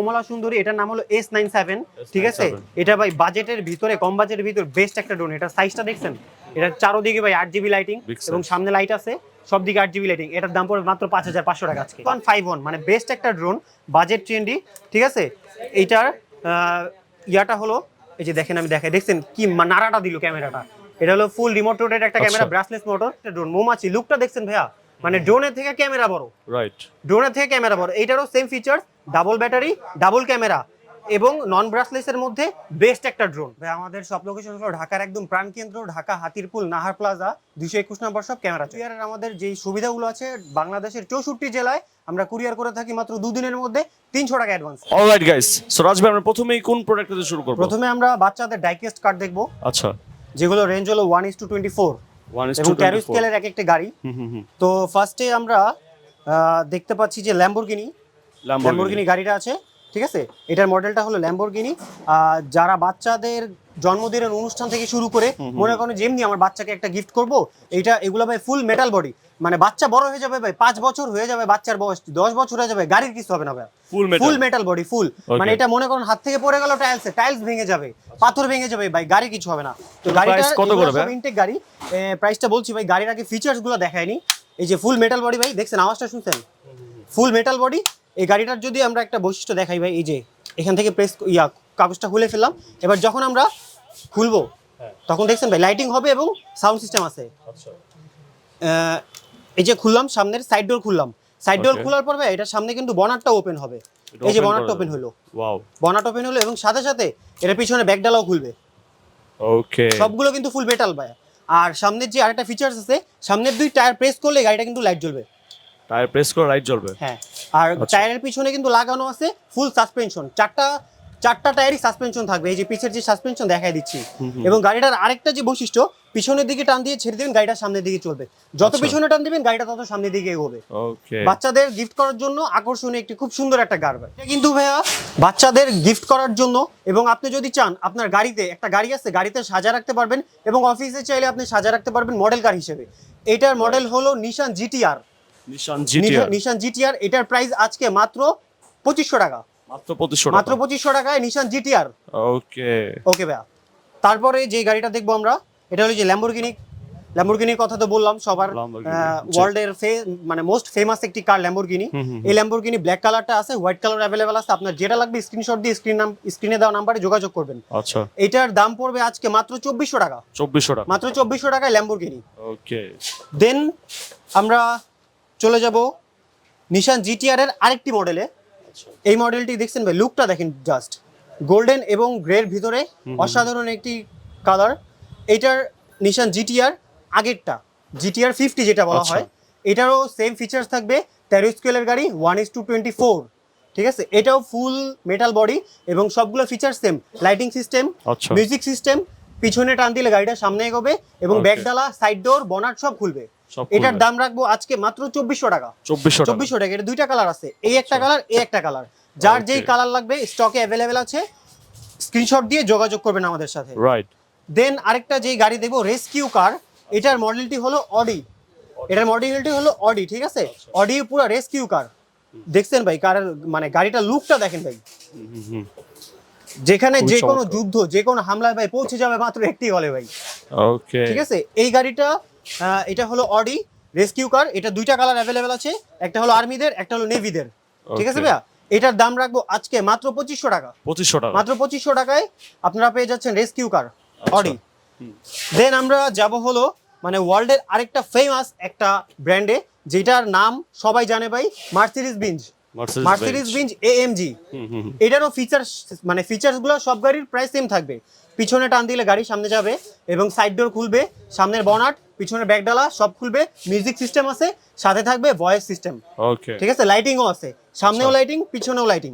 কমলা সুন্দরী এটার নাম হলো এস নাইন সেভেন ঠিক আছে? এটা ভাই বাজেটের ভিতরে কম বাজেটের ভিতরে বেস্ট একটা ড্রোন এটা সাইজটা দেখছেন? এটার চারোদিকে ভাই আট জিবি লাইটিং এবং সামনে লাইট আছে সব দিকে আট জিবি লাইটিং এটার দাম পড়বে মাত্র পাঁচ হাজার পাঁচশো টাকা আজকে। ওয়ান ফাইভ ওয়ান মানে বেস্ট একটা ড্রোন বাজেট ট্রেন্ডি ঠিক আছে? এইটার ইয়াটা হলো এই যে দেখেন আমি দেখাই দেখছেন কি নাড়াটা দিল ক্যামেরাটা। এটা হলো ফুল রিমোট রোটেড একটা ক্যামেরা আচ্ছা। ব্রাসলেস মোটর একটা ড্রোন মোমাছি লুকটা দেখছেন ভাইয়া? মানে ড্রোনের থেকে ক্যামেরা বড়। রাইট ড্রোনের থেকে ক্যামেরা বড়। এইটারও same feature double battery double camera এবং নন ব্রাসলেসের মধ্যে বেস্ট একটা ড্রোন ভাই আমাদের সব লোকেশন হলো ঢাকার একদম প্রাণকেন্দ্র ঢাকা হাতিরপুল নাহার প্লাজা দুইশো একুশ নম্বর সব ক্যামেরা কুরিয়ারের আমাদের যেই সুবিধাগুলো আছে বাংলাদেশের চৌষট্টি জেলায় আমরা কুরিয়ার করে থাকি মাত্র দুদিনের মধ্যে তিনশো টাকা advance alright guys so Raj ভাই আমরা প্রথমেই কোন প্রোডাক্ট দিয়ে শুরু করব? প্রথমে আমরা বাচ্চাদের ডাইকেস্ট কার্ড দেখব। আচ্ছা। যেগুলো রেঞ্জ হলো one is two twenty four 1 is এবং to ট্যারো 24 স্কেলের এক একটা গাড়ি। হুম হুম হুম। তো ফার্স্টে আমরা আহ, দেখতে পাচ্ছি যে ল্যাম্বোর্গিনি ল্যাম্বরগিনি গাড়িটা আছে ঠিক আছে? এটার মডেলটা হলো ল্যাম্বরগিনি যারা বাচ্চাদের জন্মদিনের অনুষ্ঠান থেকে শুরু করে মনে করেন যেমনি আমার বাচ্চাকে একটা গিফট করব এটা এগুলো ভাই ফুল মেটাল বডি মানে বাচ্চা বড় হয়ে যাবে ভাই পাঁচ বছর হয়ে যাবে বাচ্চার বয়স দশ বছর হয়ে যাবে গাড়ির কিছু হবে না ভাই। ফুল মেটাল বডি ফুল মানে এটা মনে করেন হাত থেকে পড়ে গেল টাইলসে টাইলস ভেঙে যাবে পাথর ভেঙে যাবে ভাই গাড়ি কিছু হবে না। তো গাড়িটা কত করে? ইনটেক গাড়ি। প্রাইসটা বলছি ভাই গাড়ির আগে ফিচার্সগুলো দেখায়নি। এই যে ফুল মেটাল বডি ভাই দেখছেন আওয়াজটা শুনছেন? ফুল মেটাল বডি এই গাড়িটার যদি আমরা একটা বৈশিষ্ট্য দেখাই ভাই এই যে এখান থেকে প্রেস ইয়া কাগজটা খুলে ফেললাম। এবার যখন আমরা খুলবো তখন দেখছেন ভাই লাইটিং হবে এবং সাউন্ড সিস্টেম আছে। আচ্ছা। এই যে খুললাম সামনের সাইড ডোর খুললাম। সাইড ডোর খোলার পর ভাই এটার সামনে কিন্তু বনারটা ওপেন হবে। এই যে বনারটা ওপেন হলো। ওয়াও বনাট ওপেন হলো এবং সাথে সাথে এটা পিছনে ব্যাকডালাও খুলবে। ওকে সবগুলো কিন্তু ফুল মেটাল ভাই। আর সামনের যে আরেকটা ফিচার্স আছে সামনের দুই টায়ার প্রেস করলে গাড়িটা কিন্তু লাইট জ্বলবে। টায়ার প্রেস করে রাইট জ্বলবে। হ্যাঁ আর আচ্ছা। টায়ারের পিছনে কিন্তু লাগানো আছে ফুল সাসপেনশন চারটা চারটা টায়ারই সাসপেনশন থাকবে। এই যে পিছের যে সাসপেনশন দেখাই দিচ্ছি। এবং গাড়িটার আরেকটা যে বৈশিষ্ট্য পিছনের দিকে টান দিয়ে ছেড়ে দেবেন গাড়িটা সামনের দিকে চলবে। যত আচ্ছা। পিছনে টান দিবেন গাড়িটা তত সামনের দিকে এগোবে। ওকে বাচ্চাদের গিফট করার জন্য আকর্ষণীয় একটি খুব সুন্দর একটা গাড়ি এটা কিন্তু ভাইয়া বাচ্চাদের গিফট করার জন্য এবং আপনি যদি চান আপনার গাড়িতে একটা গাড়ি আছে গাড়িতে সাজা রাখতে পারবেন এবং অফিসে চাইলে আপনি সাজা রাখতে পারবেন মডেল কার হিসেবে। এটার মডেল হলো Nissan GTR Nissan GTR Nissan GTR এটার প্রাইস আজকে মাত্র পঁচিশশো টাকা। মাত্র 2500 মাত্র পঁচিশশো টাকায় নিশান জিটিআর ওকে ওকে ভাইয়া। তারপরে যে গাড়িটা দেখব আমরা এটা হলো যে ল্যাম্বরগিনি ল্যাম্বরগিনির কথা তো বললাম সবার। ওয়ার্ল্ডের মানে মোস্ট ফেমাস একটি কার ল্যাম্বরগিনি এই ল্যাম্বরগিনি ব্ল্যাক কালারটা আছে হোয়াইট কালার অ্যাভেলেবেল আছে। আপনার যেটা লাগবে স্ক্রিনশট দিয়ে স্ক্রিন নাম স্ক্রিনে দেওয়া নাম্বারে যোগাযোগ করবেন। আচ্ছা। এটার দাম পড়বে আজকে মাত্র চব্বিশশো টাকা। 2400 টাকা। মাত্র চব্বিশশো টাকায় ল্যাম্বরগিনি ওকে দেন আমরা চলে যাব নিশান জিটিআর এর আরেকটি মডেলে এই মডেলটি দেখছেন ভাই লুকটা দেখেন জাস্ট গোল্ডেন এবং গ্রের ভিতরে অসাধারণ একটি কালার এটার নিশান জিটিআর আগেরটা জিটিআর ফিফটি যেটা বলা আচ্ছা। হয় এটারও সেম ফিচার্স থাকবে তেরো স্কেলের গাড়ি one is two twenty four ঠিক আছে? এটাও ফুল মেটাল বডি এবং সবগুলো ফিচার্স সেম লাইটিং সিস্টেম আচ্ছা। মিউজিক সিস্টেম পিছনে টান দিলে গাড়িটা সামনে এগোবে এবং. ব্যাকডালা সাইড ডোর বনাট সব খুলবে। এটার দাম রাখব আজকে মাত্র চব্বিশশো টাকা। 2400 টাকা। চব্বিশশো টাকা এটা দুইটা কালার আছে। এই একটা কালার এই একটা কালার। যার যেই কালার লাগবে স্টকে অ্যাভেলেবেল আছে স্ক্রিনশট দিয়ে যোগাযোগ করবেন আমাদের সাথে। রাইট দেন আরেকটা যেই গাড়ি দেখব রেস্কিউ কার এটার মডেলটি হলো অডি এটার মডেলটি হলো অডি ঠিক আছে? অডি পুরো রেস্কিউ কার দেখছেন ভাই কার মানে গাড়িটার লুকটা দেখেন ভাই। যেখানে যে কোনো যুদ্ধ যে কোনো হামলায় ভাই পৌঁছে যাবে মাত্র একটি হলে ভাই। ওকে ঠিক আছে? এই গাড়িটা এটা হলো অডি রেস্কিউ কার এটা দুইটা কালার অ্যাভেলেবেল আছে একটা হলো আর্মিদের একটা হলো নেভিদের। ঠিক আছে ভাইয়া? এটার দাম রাখব আজকে মাত্র পঁচিশশো টাকা। 2500 টাকা। মাত্র পঁচিশশো টাকায় আপনারা পেয়ে যাচ্ছেন রেস্কিউ কার আচ্ছা। অডি। দেন আমরা যাব হলো মানে ওয়ার্ল্ডের আরেকটা ফেমাস একটা ব্র্যান্ডে যেটার নাম সবাই জানে ভাই Mercedes Benz Mercedes. Benz AMG. এটারও ফিচার্স মানে ফিচার্সগুলো সব গাড়ির প্রায় সেম থাকবে। পিছনে টান দিলে গাড়ি সামনে যাবে এবং সাইড ডোর খুলবে সামনের বনাট পিছনের ব্যাকডালা সব খুলবে মিউজিক সিস্টেম আছে সাথে থাকবে ভয়েস সিস্টেম ওকে ঠিক আছে? লাইটিংও আছে। সামনেও আচ্ছা। লাইটিং পিছনেও লাইটিং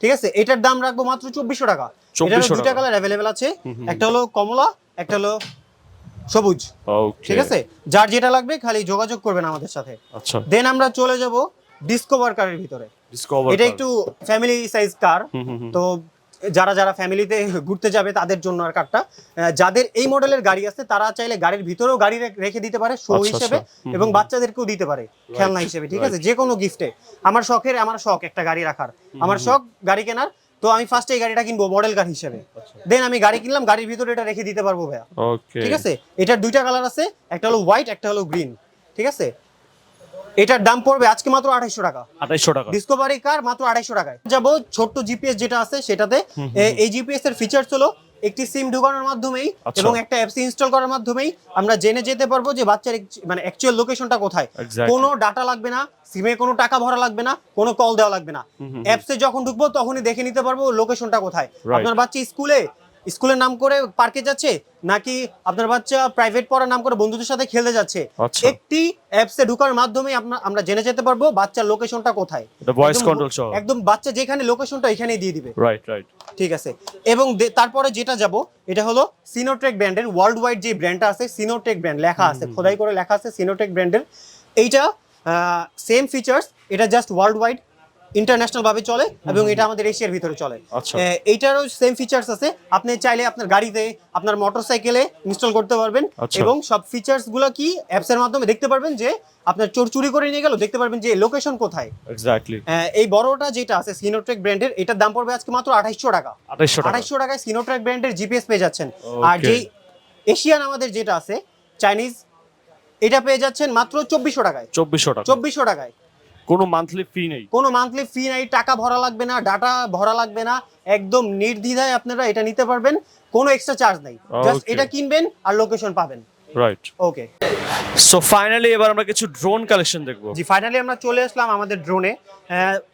ঠিক আছে? এটার দাম রাখব মাত্র চব্বিশশো টাকা। 2400 এটারও দুইটা কালার অ্যাভেলেবেল আছে। একটা হলো কমলা একটা হলো সবুজ। ঠিক আছে? যার যেটা লাগবে খালি যোগাযোগ করবেন আমাদের সাথে। আচ্ছা। দেন আমরা চলে যাব ডিসকভার কারের ভিতরে। এটা একটু ফ্যামিলি সাইজ কার। তো যারা যারা ফ্যামিলিতে ঘুরতে যাবে তাদের জন্য আর কারটা যাদের এই মডেলের গাড়ি আছে তারা চাইলে গাড়ির ভিতরেও গাড়ি রেখে দিতে পারে শো আচ্ছা, হিসেবে আচ্ছা। এবং বাচ্চাদেরকেও দিতে পারে খেলনা হিসেবে ঠিক আছে? যে কোনো গিফটে আমার শখের আমার শখ একটা গাড়ি রাখার। আমার শখ গাড়ি কেনার। তো আমি ফার্স্ট এই গাড়িটা কিনবো মডেল কার হিসেবে। দেন আমি গাড়ি কিনলাম গাড়ির ভিতরে এটা রেখে দিতে পারব ভাইয়া। ঠিক আছে? এটার দুইটা কালার আছে একটা হলো হোয়াইট একটা হলো গ্রিন ঠিক আছে? এটার দাম পড়বে আজকে মাত্র আঠাইশো টাকা। আঠাইশশো টাকা। ডিসকভারি কার মাত্র আড়াইশো টাকায়। যাব ছোট্ট জিপিএস যেটা আছে সেটাতে। এই জিপিএস এর ফিচার্স হলো একটি সিম ঢুকানোর মাধ্যমেই আচ্ছা। এবং একটা অ্যাপস ইনস্টল করার মাধ্যমেই আমরা জেনে যেতে পারব যে বাচ্চার মানে অ্যাকচুয়াল লোকেশনটা কোথায়। কোনো ডাটা লাগবে না সিমে কোনো টাকা ভরা লাগবে না কোনো কল দেওয়া লাগবে না। অ্যাপসে যখন ঢুকবো তখনই দেখে নিতে পারব লোকেশনটা কোথায়। আপনার বাচ্চা স্কুলে স্কুলের নাম করে পার্কে যাচ্ছে নাকি আপনার বাচ্চা প্রাইভেট পড়ার নাম করে বন্ধুদের সাথে খেলতে যাচ্ছে? আচ্ছা। একটি অ্যাপসে ঢোকার মাধ্যমে আমরা- জেনে যেতে পারব বাচ্চার লোকেশনটা কোথায়। ভয়েস কন্ট্রোল সহ। একদম বাচ্চা যেখানে লোকেশনটা এখানেই দিয়ে দিবে। রাইট রাইট ঠিক আছে। এবং তারপরে যেটা যাব এটা হলো সিনোটেক ব্র্যান্ডের ওয়ার্ল্ড ওয়াইড যে ব্র্যান্ডটা আছে সিনোটেক ব্র্যান্ড লেখা আছে খোদাই করে লেখা আছে সিনোটেক ব্র্যান্ডের এইটা সেম ফিচার্স এটা জাস্ট ওয়ার্ল্ড ওয়াইড ইন্টারন্যাশনাল ভাবে চলে এবং এটা আমাদের এশিয়ার ভিতরে চলে। আচ্ছা। এইটারও সেম ফিচার্স আছে। আপনি চাইলে আপনার গাড়িতে আপনার মোটরসাইকেলে ইনস্টল করতে পারবেন আচ্ছা। এবং সব ফিচার্সগুলো কি অ্যাপসের মাধ্যমে দেখতে পারবেন যে আপনার চোর চুরি করে নিয়ে গেল দেখতে পারবেন যে লোকেশন কোথায়। এক্স্যাক্টলি এই বড়টা যেটা আছে সিনোট্রেক ব্র্যান্ডের এটার দাম পড়বে আজকে মাত্র আঠাইশশো টাকা। আঠাইশশো টাকা। আঠাইশশো টাকায় সিনোট্রেক ব্র্যান্ডের জিপিএস পেয়ে যাচ্ছেন। আর যেই এশিয়ান আমাদের যেটা আছে চাইনিজ এটা পেয়ে যাচ্ছেন মাত্র চব্বিশশো টাকায়। চব্বিশশো টাকা। চব্বিশশো টাকায়। কোনো মান্থলি ফি নেই। কোনো মান্থলি ফি নেই টাকা ভরা লাগবে না ডাটা ভরা লাগবে না একদম নির্দ্বিধায় আপনারা এটা নিতে পারবেন কোনো এক্সট্রা চার্জ নেই। জাস্ট এটা কিনবেন আর লোকেশন পাবেন। রাইট ওকে সো ফাইনালি এবার আমরা কিছু ড্রোন কালেকশন দেখব। জি ফাইনালি আমরা চলে আসলাম আমাদের ড্রোনে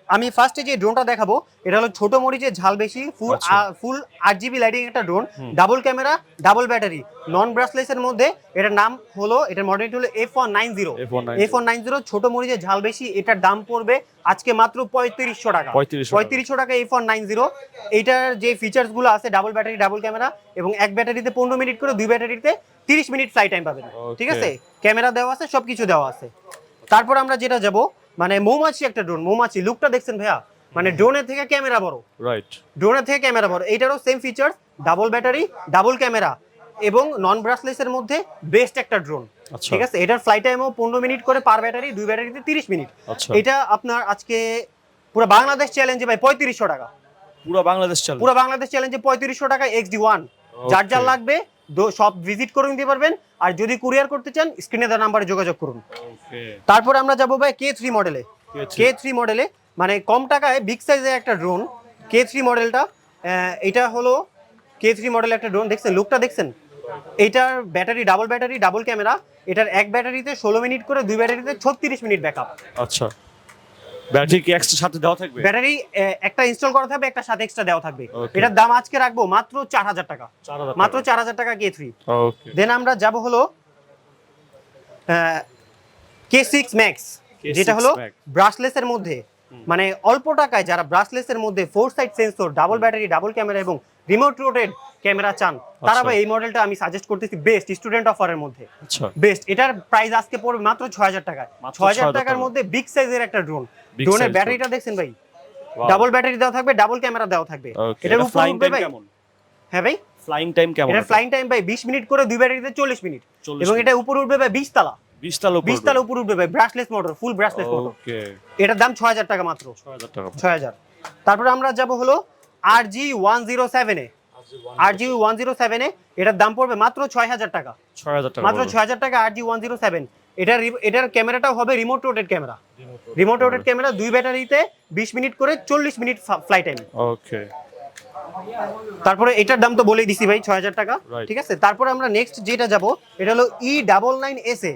আমি ফার্স্টে যে ড্রোনটা দেখাবো এটা হলো ছোট মরিচের ঝাল বেশি ফুল আচ্ছা। ফুল আট জিবি লাইটিং একটা drone double camera double battery non brushless এর মধ্যে এটার নাম হলো এটার মডেলটি হলো F one nine zero F190 F one nine zero ছোট মরিচের ঝাল বেশি এটার দাম পড়বে আজকে মাত্র পঁয়ত্রিশশো টাকা। পঁয়ত্রিশশো টাকা। এফ ওয়ান নাইন জিরো এইটার যে ফিচার্সগুলো আছে ডাবল ব্যাটারি ডাবল ক্যামেরা এবং এক ব্যাটারিতে পনেরো মিনিট করে দুই ব্যাটারিতে তিরিশ মিনিট ফ্লাই টাইম পাবেন। ঠিক আছে? ক্যামেরা দেওয়া আছে সবকিছু দেওয়া আছে। তারপর আমরা যেটা যাব মানে মৌমাছি একটা ড্রোন মৌমাছি। লুকটা দেখছেন ভাইয়া? মানে ড্রোনের থেকে ক্যামেরা বড়। রাইট ড্রোনের থেকে ক্যামেরা বড়। এইটারও same feature double battery double camera non নন ব্রাসলেস এর মধ্যে বেস্ট একটা ড্রোন আচ্ছা। ঠিক আছে? এটার ফ্লাই টাইমও পনেরো মিনিট করে পার ব্যাটারি দুই ব্যাটারিতে তিরিশ মিনিট আচ্ছা। এটা আপনার আজকে পুরো বাংলাদেশ চ্যালেঞ্জে ভাই পঁয়ত্রিশশো টাকা। পুরো বাংলাদেশ পুরো বাংলাদেশ চ্যালেঞ্জে পঁয়ত্রিশশো টাকা এক্স ডি ওয়ান যার যার লাগবে সব ভিজিট করে নিতে পারবেন। আর যদি কুরিয়ার করতে চান স্ক্রিনে দেওয়া নাম্বারে যোগাযোগ করুন। তারপর আমরা যাব ভাই কে থ্রি মডেলে কে থ্রি মডেলে মানে কম টাকায় বিগ সাইজের একটা ড্রোন কে থ্রি মডেলটা এটা হলো কে থ্রি মডেল একটা ড্রোন দেখছেন লুকটা দেখছেন? এইটার battery double battery double camera এটার এক ব্যাটারিতে ষোলো মিনিট করে দুই ব্যাটারিতে ছত্রিশ মিনিট ব্যাকআপ আচ্ছা। ব্যাটারি কি এক্সট্রা সাথে দেওয়া থাকবে? ব্যাটারি একটা ইনস্টল করা থাকবে একটা সাথে এক্সট্রা দেওয়া থাকবে। এটার দাম আজকে রাখব মাত্র চার হাজার টাকা। মাত্র চার হাজার টাকা ওকে দেন আমরা যাব হলো কে সিক্স ম্যাক্স যেটা হলো Max। ব্রাসলেস এর মধ্যে। মানে অল্প টাকায় যারা ব্রাসলেস এর মধ্যে four side sensor double battery double camera এবং রিমোট রোটেড ক্যামেরা চান তারা আচ্ছা। ভাই এই মডেলটা আমি সাজেস্ট করতেছি বেস্ট স্টুডেন্ট অফারের মধ্যে। আচ্ছা। বেস্ট এটার প্রাইস আজকে পড়বে মাত্র ছয় হাজার টাকায় ছয় হাজার টাকার মধ্যে বিগ সাইজের একটা ড্রোন ড্রোনের ব্যাটারিটা দেখছেন ভাই? ডাবল ব্যাটারি দেওয়া থাকবে ডাবল ক্যামেরা দেওয়া থাকবে। এটার এটা উপর উঠবে ভাই। হ্যাঁ ভাই? ফ্লাইং টাইম কেমন এটা ফ্লাইং টাইম ভাই বিশ মিনিট করে দুই ব্যাটারিতে চল্লিশ মিনিট। এবং এটা উপরে উঠবে ভাই বিশ তালা। 20 তালা উপর বিশ তালা উপরে উঠবে ভাই brushless motor full brushless motor okay এটার দাম ছয় হাজার টাকা মাত্র। 6000 টাকা। ছয় হাজার। তারপরে আমরা যাব হলো আর জি ওয়ান জিরো সেভেনে আর জি ওয়ান জিরো সেভেনে এটার দাম পড়বে মাত্র ছয় হাজার টাকা। 6000 টাকা মাত্র। ছয় হাজার টাকা আর জি ওয়ান জিরো সেভেন এটার ক্যামেরাটাও হবে remote rotated camera. Remote rotated camera. দুই ব্যাটারিতে বিশ মিনিট করে চল্লিশ মিনিট ফ্লাই টাইম ওকে তারপরে এটার দাম তো বলেই দিছি ভাই ছয় হাজার টাকা। ঠিক আছে? তারপরে আমরা নেক্সট যেটা যাব এটা হলো E double nine S A.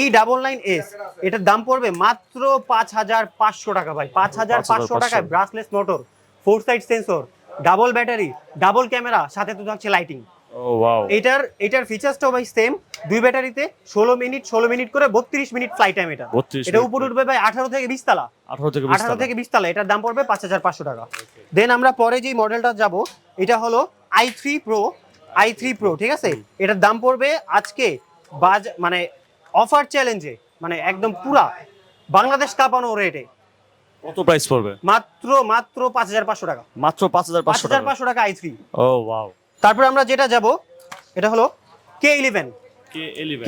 E double nine S এটার দাম পড়বে মাত্র পাঁচ হাজার পাঁচশো টাকা ভাই। পাঁচ হাজার পাঁচশো 5,500 টাকায় brushless motor four side sensor double battery double camera সাথে তো থাকছে লাইটিং এটার এটার ফিচার্সটাও ভাই সেম দুই ব্যাটারিতে ষোলো মিনিট ষোলো মিনিট করে বত্রিশ মিনিট ফ্লাই টাইম এটা। 32 এটা উপর উঠবে ভাই আঠারো থেকে বিশ তালা। 18 থেকে 20 আঠারো থেকে বিশ তালা এটার দাম পড়বে পাঁচ হাজার পাঁচশো টাকা। দেন আমরা পরে যে মডেলটা যাব এটা হলো I three pro I three pro ঠিক আছে? এটার দাম পড়বে আজকে বাজ মানে অফার চ্যালেঞ্জে মানে একদম পুরা বাংলাদেশ কাঁপানো রেটে কত প্রাইস পড়বে? মাত্র মাত্র পাঁচ হাজার পাঁচশো টাকা। মাত্র পাঁচ হাজার পাঁচ পাঁচশো হাজার টাকা পাঁচশো টাকা আই থ্রি ও ওয়াও তারপরে আমরা যেটা যাব এটা হলো কে ইলেভেন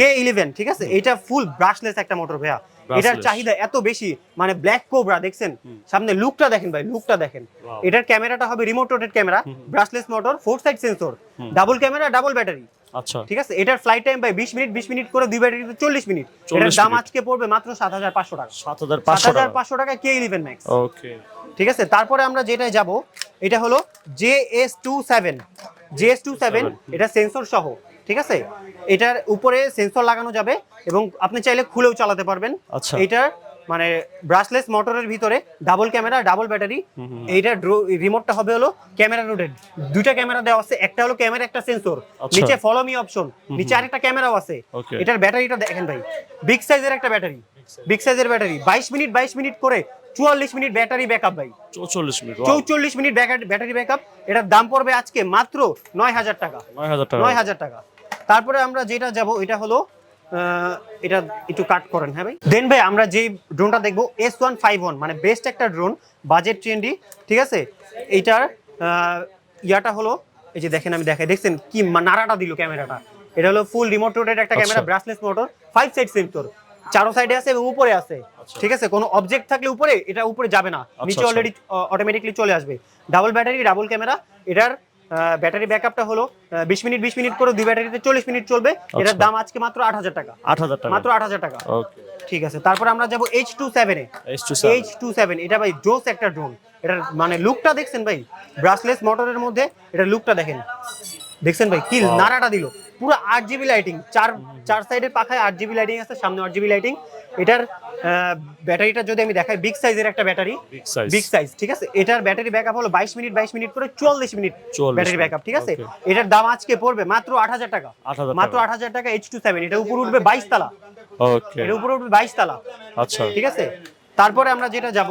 কে ইলেভেন ঠিক আছে? এটা ফুল ব্রাশলেস একটা মোটর ভাইয়া। এটার চাহিদা এত বেশি মানে ব্ল্যাক কোবরা দেখছেন? সামনে লুকটা দেখেন ভাই লুকটা দেখেন। এটার ক্যামেরাটা হবে remote rotated camera brushless motor four side sensor double camera double battery আচ্ছা। ঠিক আছে? এটার ফ্লাইট টাইম ভাই বিশ মিনিট বিশ মিনিট করে দুই ব্যাটারিতে চল্লিশ মিনিট। এটার দাম আজকে পড়বে মাত্র সাত হাজার পাঁচশো টাকা। সাত হাজার সাত পাঁচশো হাজার টাকা। পাঁচশো টাকা কে ইলেভেন ম্যাক্স ওকে। ঠিক আছে? তারপরে আমরা যেটায় যাব এটা হলো J S two seven J S two seven এটা সেন্সর সহ। ঠিক আছে? এটার উপরে সেন্সর লাগানো যাবে এবং আপনি চাইলে খুলেও চালাতে পারবেন। আচ্ছা। এটার মানে ব্রাশলেস মোটরের ভিতরে ডাবল ক্যামেরা ডাবল ব্যাটারি এইটার রিমোটটা হবে হলো ক্যামেরা রোটেড দুইটা ক্যামেরা দেওয়া আছে একটা হলো ক্যামেরা একটা সেন্সর আচ্ছা। নিচে ফলো মি অপশন নিচে আরেকটা ক্যামেরাও আছে। এটার ব্যাটারিটা দেখেন ভাই বিগ সাইজের একটা ব্যাটারি বিগ সাইজের ব্যাটারি বাইশ মিনিট বাইশ মিনিট করে চুয়াল্লিশ মিনিট ব্যাটারি ব্যাকআপ ভাই। চৌচল্লিশ মিনিট চৌচল্লিশ মিনিট ব্যাটারি ব্যাকআপ এটার দাম পড়বে আজকে মাত্র নয় হাজার টাকা। নয় হাজার টাকা। নয় হাজার টাকা। তারপরে আমরা যেটা যাব এটা হলো এটা একটু কাট করেন হ্যাঁ ভাই? দেন ভাই আমরা যেই ড্রোনটা দেখব এস ওয়ান ফাইভ ওয়ান মানে বেস্ট একটা ড্রোন বাজেট ট্রেন্ডি ঠিক আছে? এইটার ইয়াটা হলো এই যে দেখেন আমি দেখাই দেখছেন কি নাড়াটা দিল ক্যামেরাটা। এটা হলো ফুল রিমোট রোটেড একটা ক্যামেরা আচ্ছা। Brushless motor five side sensor চারো সাইডে আছে এবং উপরে আছে। ঠিক আছে? কোনো অবজেক্ট থাকলে উপরে এটা উপরে যাবে না। নিচে আচ্ছা। অলরেডি অটোমেটিকলি চলে আসবে। ডাবল ব্যাটারি ডাবল ক্যামেরা এটার ব্যাটারি ব্যাকআপটা হলো বিশ মিনিট বিশ মিনিট করে দুই ব্যাটারিতে চল্লিশ মিনিট চলবে। এটার দাম আজকে মাত্র আট হাজার টাকা। আট হাজার টাকা। মাত্র আট হাজার টাকা। ওকে। ঠিক আছে তারপর আমরা যাব এইচ টু সেভেনে এইচ টু সেভেন এটা ভাই জোস একটা ড্রোন এটার মানে লুকটা দেখছেন ভাই? ব্রাসলেস মোটরের মধ্যে এটা লুকটা দেখেন। দেখছেন ভাই? কি নাড়াটা দিল। পুরো আট জিবি লাইটিং চার চার সাইডের পাখায় আট জিবি লাইটিং আছে সামনে আট জিবি লাইটিং এটার ব্যাটারিটা যদি আমি দেখাই বিগ সাইজের একটা ব্যাটারি বিগ সাইজ ঠিক আছে? এটার ব্যাটারি ব্যাকআপ হলো বাইশ মিনিট বাইশ মিনিট করে চুয়াল্লিশ মিনিট ব্যাটারি ব্যাকআপ ঠিক আছে? এটার দাম আজকে পড়বে মাত্র আট হাজার টাকা। মাত্র আট হাজার টাকা এইচ টু সেভেন এটা উপরে উঠবে বাইশ তালা। এটা উপরে উঠবে বাইশ তালা। আচ্ছা। ঠিক আছে? তারপরে আমরা যেটা যাব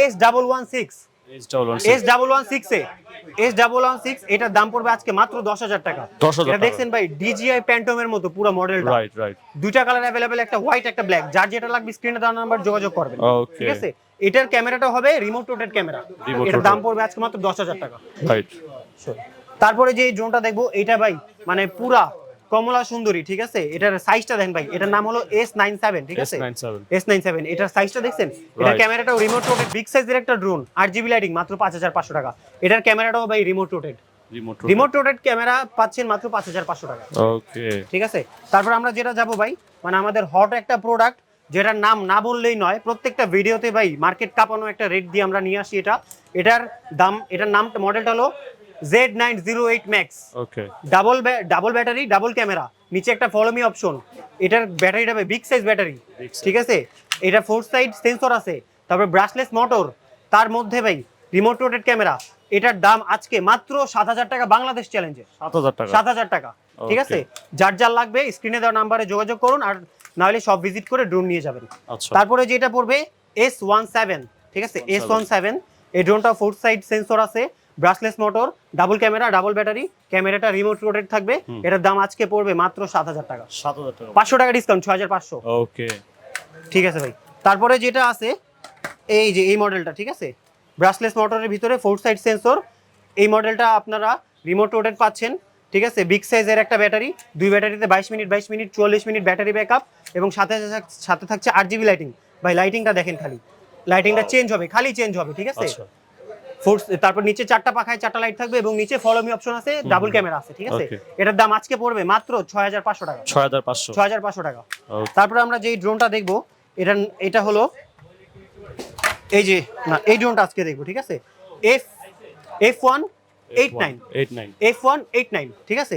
S double one six S double one six A. S double one six এটার দাম পড়বে আজকে মাত্র দশ হাজার টাকা। 10,000 এটা দেখছেন ভাই ডিজিআই প্যান্টমের মতো পুরো রাইট রাইট দুইটা কালার অ্যাভেলেবেল একটা হোয়াইট একটা ব্ল্যাক যার যেটা লাগবে স্ক্রিনে দেওয়া নাম্বার যোগাযোগ করবেন। ঠিক আছে? এটার ক্যামেরাটা হবে রিমোট রোটেড ক্যামেরা এটার। দাম পড়বে আজকে মাত্র দশ হাজার টাকা। রাইট তারপরে যে ড্রোনটা দেখব এটা ভাই মানে পুরা কমলা সুন্দরী ঠিক আছে? এটার সাইজটা দেখেন ভাই এটার নাম হলো এস নাইন সেভেন ঠিক আছে? S97 এস নাইন সেভেন এটার সাইজটা দেখছেন? এটা. ক্যামেরাটাও রিমোট রোটেড বিগ সাইজের একটা ড্রোন আট জিবি লাইটিং মাত্র পাঁচ হাজার পাঁচশো টাকা। এটার ক্যামেরাটাও ভাই remote rotated remote remote rotated camera পাচ্ছেন মাত্র পাঁচ হাজার পাঁচশো টাকা। ওকে ঠিক আছে? তারপর আমরা যেটা যাব ভাই মানে আমাদের হট একটা প্রোডাক্ট যেটার নাম না বললেই নয় প্রত্যেকটা ভিডিওতে ভাই মার্কেট কাঁপানো একটা রেট দিয়ে আমরা নিয়ে আসি এটা। এটার দাম এটার নাম মডেলটা হলো Z nine zero eight max okay double double battery double camera নিচে একটা ফলোমি অপশন এটার ব্যাটারিটা বিগ সাইজ ব্যাটারি ঠিক আছে? এটা ফোর সাইড সেন্সর আছে। তারপর ব্রাশলেস মোটর তার মধ্যে ভাই রিমোট রোটেড ক্যামেরা এটার দাম আজকে মাত্র সাত হাজার টাকা বাংলাদেশ চ্যালেঞ্জে সাত হাজার টাকা। সাত হাজার টাকা। ঠিক আছে? যার যার লাগবে স্ক্রিনে দেওয়া নাম্বারে যোগাযোগ করুন আর নাহলে সব ভিজিট করে ড্রোন নিয়ে যাবেন। আচ্ছা। তারপরে যেটা পড়বে এস ওয়ান সেভেন ঠিক আছে? এস ওয়ান সেভেন এই ড্রোনটা ফোর সাইড সেন্সর আছে। Brushless motor double camera double battery ক্যামেরাটা রিমোট রোটেড থাকবে। এটার দাম আজকে পড়বে মাত্র সাত হাজার টাকা। সাত হাজার টাকা। পাঁচশো টাকা ডিসকাউন্ট ছয় হাজার পাঁচশো। ওকে ঠিক আছে ভাই। তারপরে যেটা আছে এই যে এই মডেলটা ঠিক আছে? ব্রাশলেস মোটরের ভিতরে ফোর সাইড সেন্সর এই মডেলটা আপনারা রিমোট রোটেড পাচ্ছেন। ঠিক আছে? বিগ সাইজের একটা ব্যাটারি দুই ব্যাটারিতে বাইশ মিনিট বাইশ মিনিট চুয়াল্লিশ মিনিট ব্যাটারি ব্যাকআপ এবং সাথে সাথে- থাকছে আট জিবি লাইটিং ভাই লাইটিংটা দেখেন খালি। লাইটিংটা চেঞ্জ হবে খালি চেঞ্জ হবে ঠিক আছে? আচ্ছা। ফোর তারপর নিচে চারটা পাখায় চারটা লাইট থাকবে এবং নিচে ফলো মি অপশন আছে ডাবল ক্যামেরা আছে ঠিক আছে? এটার দাম আজকে পড়বে মাত্র ছয় হাজার পাঁচশো টাকা। ছয় হাজার পাঁচশো। ছয় হাজার পাঁচশো টাকা. তারপরে আমরা যেই ড্রোনটা দেখব এটা এটা হলো এই যে না এই ড্রোনটা আজকে দেখব ঠিক আছে? F F one eight nine eight nine F one eight nine ঠিক আছে?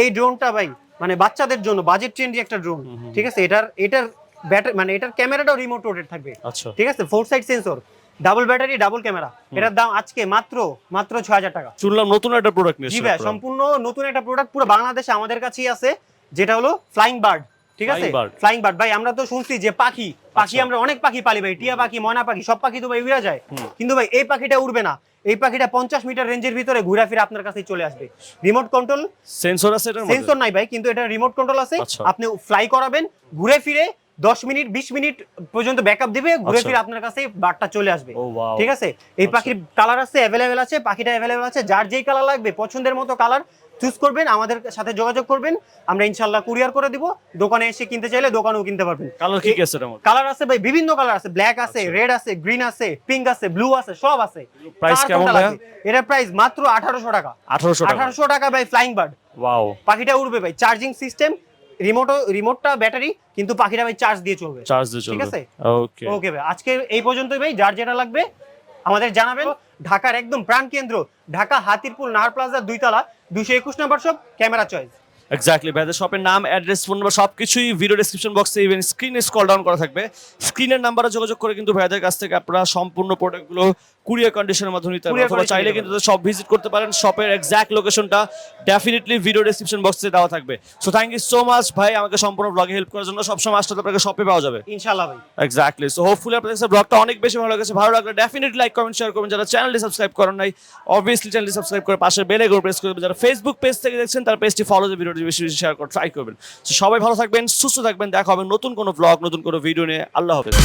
এই ড্রোনটা ভাই মানে বাচ্চাদের জন্য বাজেট ট্রেন্ডি একটা ড্রোন ঠিক আছে? এটার এটার ব্যাটারি মানে এটার ক্যামেরাটাও রিমোট রোটেড থাকবে। আচ্ছা। ঠিক আছে? Four side sensor double battery double camera এটার দাম আজকে মাত্র মাত্র ছয় হাজার টাকা। শুনলাম নতুন একটা প্রোডাক্ট নিয়ে জি ভাই সম্পূর্ণ নতুন একটা প্রোডাক্ট পুরো বাংলাদেশে আমাদের কাছেই আছে যেটা হলো ফ্লাইং বার্ড ঠিক আছে? ফ্লাইং বার্ড ভাই আমরা তো শুনছি যে পাখি পাখি আচ্ছা। আমরা অনেক পাখি পালি ভাই টিয়া পাখি ময়না পাখি সব পাখি তো ভাই উড়ে যায়। কিন্তু ভাই এই পাখিটা উড়বে না। এই পাখিটা পঞ্চাশ মিটার রেঞ্জের ভিতরে ঘুরে ফিরে আপনার কাছে চলে আসবে। রিমোট কন্ট্রোল সেন্সর আছে সেন্সর নাই ভাই কিন্তু এটা রিমোট কন্ট্রোল আছে। আচ্ছা। আপনি ফ্লাই করাবেন ঘুরে ফিরে দশ মিনিট বিশ মিনিট পর্যন্ত ব্যাকআপ দিবে ঘুরে আচ্ছা। ফিরে আপনার কাছে বারটা চলে আসবে। ঠিক আছে? এই আচ্ছা। পাখির কালার আছে অ্যাভেলেবেল আছে পাখিটা অ্যাভেলেবেল আছে যার যেই কালার লাগবে পছন্দের মতো কালার চুজ করবেন আমাদের সাথে যোগাযোগ করবেন আমরা ইনশাল্লাহ কুরিয়ার করে দিব দোকানে এসে কিনতে চাইলে দোকানেও কিনতে পারবেন। কালার কি আছে কালার আছে ভাই বিভিন্ন কালার আছে ব্ল্যাক আছে আচ্ছা। রেড আছে গ্রিন আছে পিঙ্ক আছে ব্লু আছে সব আছে। কার কেমন ভাইয়া? এটার প্রাইস মাত্র আঠারোশো টাকা। আঠারোশো টাকা। আঠারোশো টাকা ভাই ফ্লাইং বার্ড ওয়াও পাখিটা উড়বে ভাই চার্জিং সিস্টেম রিমোটও রিমোটটা ব্যাটারি কিন্তু পাখিটা ভাই চার্জ দিয়ে চলবে। চার্জ দিয়ে চলবে ঠিক আছে? ওকে ওকে ভাই। আজকে এই পর্যন্তই ভাই। যার যেটা লাগবে আমাদের জানাবেন। ঢাকার একদম প্রাণ কেন্দ্র ঢাকা হাতিরপুল নাহার প্লাজা দুইতলা দুইশো একুশ নাম্বার সব ক্যামেরা চয়েস এক্স্যাক্টলি ভাইদের শপের নাম অ্যাড্রেস ফোন নাম্বার সব কিছুই ভিডিও ডেসক্রিপশন বক্সে ইভেন স্ক্রিনে স্কল ডাউন করা থাকবে। স্ক্রিনের নাম্বারে যোগাযোগ করে কিন্তু ভাইদের কাছ থেকে আপনারা সম্পূর্ণ প্রোডাক্টগুলো কুরিয়ার কন্ডিশনের মাধ্যমে নিতে পারবেন অথবা চাইলে কিন্তু সব ভিজিট করতে পারেন শপের এক্স্যাক্ট লোকেশনটা ডেফিনেটলি ভিডিও ডেসক্রিপশন বক্সে দেওয়া থাকবে। So thank you so much ভাই আমাকে সম্পূর্ণ ব্লগে হেল্প করার জন্য। সবসময় আসলে আপনাকে শপে পাওয়া যাবে। ইনশাল্লাহ ভাই। এক্স্যাক্টলি সো হোপফুলি আপনাদের কাছে ব্লগটা অনেক বেশি ভালো লেগেছে। ভালো লাগলে ডেফিনেটলি লাইক কমেন্ট শেয়ার করবেন। যারা চ্যানেলটি সাবস্ক্রাইব করেন নাই অবভিয়াসলি চ্যানেলটি সাবস্ক্রাইব করে পাশে বেল আইকন প্রেস করবেন যারা ফেসবুক পেজ থেকে দেখছেন তার পেজটি ফলো দিয়ে ভিডিওটি বেশি বেশি শেয়ার করে ট্রাই করবেন। সো সবাই ভালো থাকবেন সুস্থ থাকবেন। দেখা হবে নতুন কোনো ব্লগ নতুন কোনো ভিডিও নিয়ে। আল্লাহ হাফেজ।